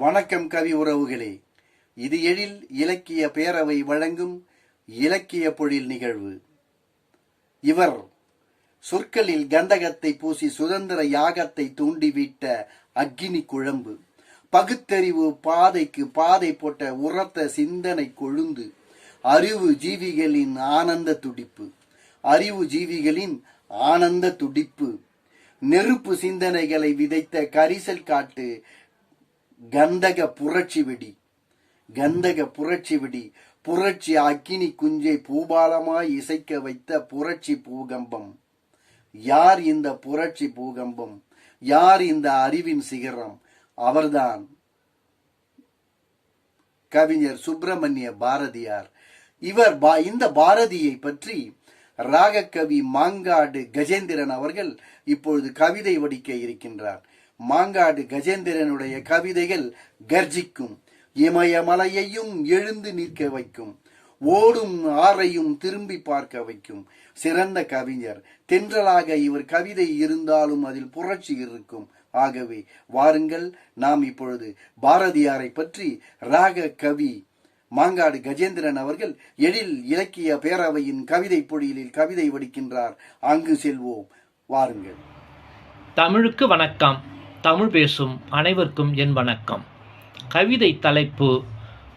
வணக்கம் கவி உறவுகளே. இது எழில் இலக்கிய பேரவை வழங்கும் இலக்கிய பொழில் நிகழ்வு. இவர் சொற்களில் கந்தகத்தை பூசி சுதந்திர யாகத்தை தூண்டிவிட்ட அக்னி குழம்பு பகுத்தறிவு பாதைக்கு பாதை போட்ட உரத்த சிந்தனை கொழுந்து அறிவு ஜீவிகளின் ஆனந்த துடிப்பு அறிவு ஜீவிகளின் ஆனந்த துடிப்பு நெருப்பு சிந்தனைகளை விதைத்த கரிசல் காட்டு கந்தக புரட்சி வெடி கந்தக புரட்சி வெடி புரட்சி அக்கினி குஞ்சை பூபாலமாய் இசைக்க வைத்த புரட்சி பூகம்பம். யார் இந்த புரட்சி பூகம்பம்? யார் இந்த அறிவின் சிகரம்? அவர்தான் கவிஞர் சுப்பிரமணிய பாரதியார். இவர் பா- இந்த பாரதியை பற்றி ராகக்கவி மாங்காடு கஜேந்திரன் அவர்கள் இப்பொழுது கவிதை வடிக்க இருக்கின்றார். மாங்காடு கஜேந்திரனுடைய கவிதைகள் கர்ஜிக்கும் இமயமலையையும் எழுந்து நிற்க வைக்கும் ஓடும் ஆறையும் திரும்பி பார்க்க வைக்கும். சிறந்த கவிஞர். தென்றலாக இவர் கவிதை இருந்தாலும் அதில் புரட்சி இருக்கும். ஆகவே வாருங்கள் நாம் இப்பொழுது பாரதியாரை பற்றி ராக கவி மாங்காடு கஜேந்திரன் அவர்கள் எழில் இலக்கிய பேரவையின் கவிதை பொழிலில் கவிதை வடிக்கின்றார். அங்கு செல்வோம். வாருங்கள். தமிழுக்கு வணக்கம். தமிழ் பேசும் அனைவருக்கும் என் வணக்கம். கவிதை தலைப்பு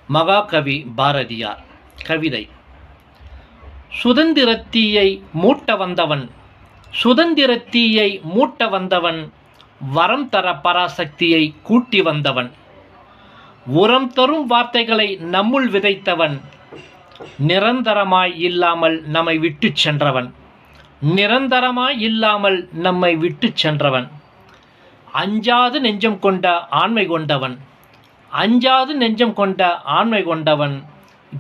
மகாகவி பாரதியார். கவிதை. சுதந்திரத்தீயை மூட்ட வந்தவன் சுதந்திரத்தீயை மூட்ட வந்தவன் வரம் தர பராசக்தியை கூட்டி வந்தவன் உரம் தரும் வார்த்தைகளை நம்முள் விதைத்தவன் நிரந்தரமாய் இல்லாமல் நம்மை விட்டுச் சென்றவன் நிரந்தரமாய் இல்லாமல் நம்மை விட்டுச் சென்றவன். அஞ்சாது நெஞ்சம் கொண்ட ஆண்மை கொண்டவன். அஞ்சாது நெஞ்சம் கொண்ட ஆண்மை கொண்டவன்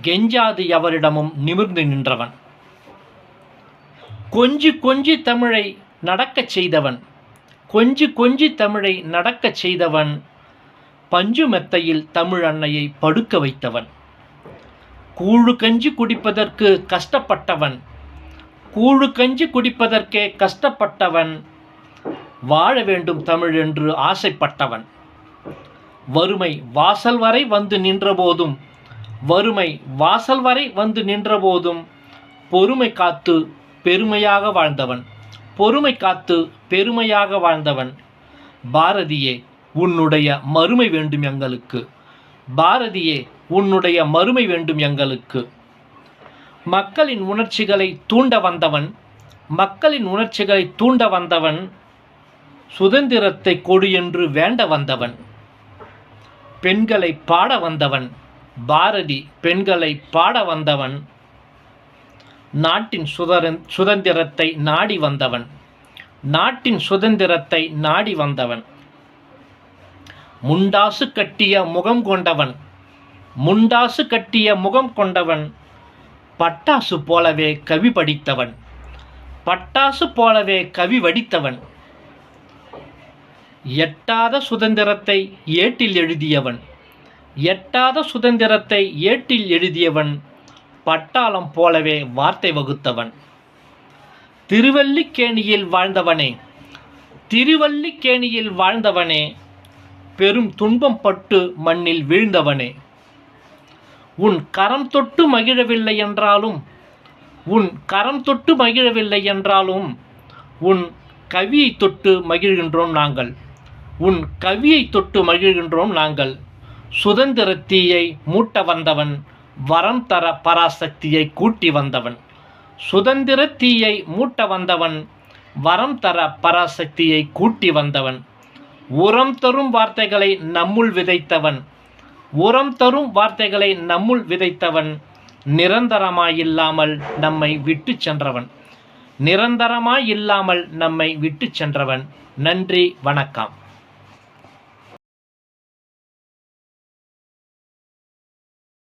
கெஞ்சாது எவரிடமும் நிமிர்ந்து நின்றவன். கொஞ்சி கொஞ்சி தமிழை நடக்கச் செய்தவன் கொஞ்சி கொஞ்சி தமிழை நடக்கச் செய்தவன் பஞ்சு மெத்தையில் தமிழ் அன்னையை படுக்க வைத்தவன். கூழு கஞ்சி குடிப்பதற்கு கஷ்டப்பட்டவன் கூழு கஞ்சி குடிப்பதற்கே கஷ்டப்பட்டவன் வாழ வேண்டும் தமிழ் என்று ஆசைப்பட்டவன். வறுமை வாசல் வரை வந்து நின்றபோதும் வறுமை வாசல் வரை வந்து நின்றபோதும் பொறுமை காத்து பெருமையாக வாழ்ந்தவன். பொறுமை காத்து பெருமையாக வாழ்ந்தவன். பாரதியே உன்னுடைய மறுமை வேண்டும் எங்களுக்கு. பாரதியே உன்னுடைய மறுமை வேண்டும் எங்களுக்கு. மக்களின் உணர்ச்சிகளை தூண்ட வந்தவன் மக்களின் உணர்ச்சிகளை தூண்ட வந்தவன் சுதந்திரத்தை கொடு என்று வேண்ட வந்தவன். பெண்களை பாட வந்தவன். பாரதி பெண்களை பாட வந்தவன். நாட்டின் சுதர சுதந்திரத்தை நாடி வந்தவன். நாட்டின் சுதந்திரத்தை நாடி வந்தவன். முண்டாசு கட்டிய முகம் கொண்டவன். முண்டாசு கட்டிய முகம் கொண்டவன். பட்டாசு போலவே கவி படித்தவன். பட்டாசு போலவே கவி வடித்தவன். எட்டாத சுதந்திரத்தை ஏட்டில் எழுதியவன். எட்டாத சுதந்திரத்தை ஏட்டில் எழுதியவன் பட்டாளம் போலவே வார்த்தை வகுத்தவன். திருவல்லிக்கேணியில் வாழ்ந்தவனே திருவல்லிக்கேணியில் வாழ்ந்தவனே பெரும் துன்பம் பட்டு மண்ணில் வீழ்ந்தவனே. உன் கரம் தொட்டு மகிழவில்லை என்றாலும் உன் கரம் தொட்டு மகிழவில்லை என்றாலும் உன் கவியை தொட்டு மகிழ்கின்றோம் நாங்கள். உன் கவியை தொட்டு மகிழ்கின்றோம் நாங்கள். சுதந்திர தீயை மூட்ட வந்தவன் வரம் தர பராசக்தியை கூட்டி வந்தவன். சுதந்திர தீயை மூட்ட வந்தவன் வரம் தர பராசக்தியை கூட்டி வந்தவன். உரம் தரும் வார்த்தைகளை நம்முள் விதைத்தவன். உரம் தரும் வார்த்தைகளை நம்முள் விதைத்தவன். நிரந்தரமாயில்லாமல் நம்மை விட்டு சென்றவன். நிரந்தரமாயில்லாமல் நம்மை விட்டு சென்றவன். நன்றி வணக்கம்.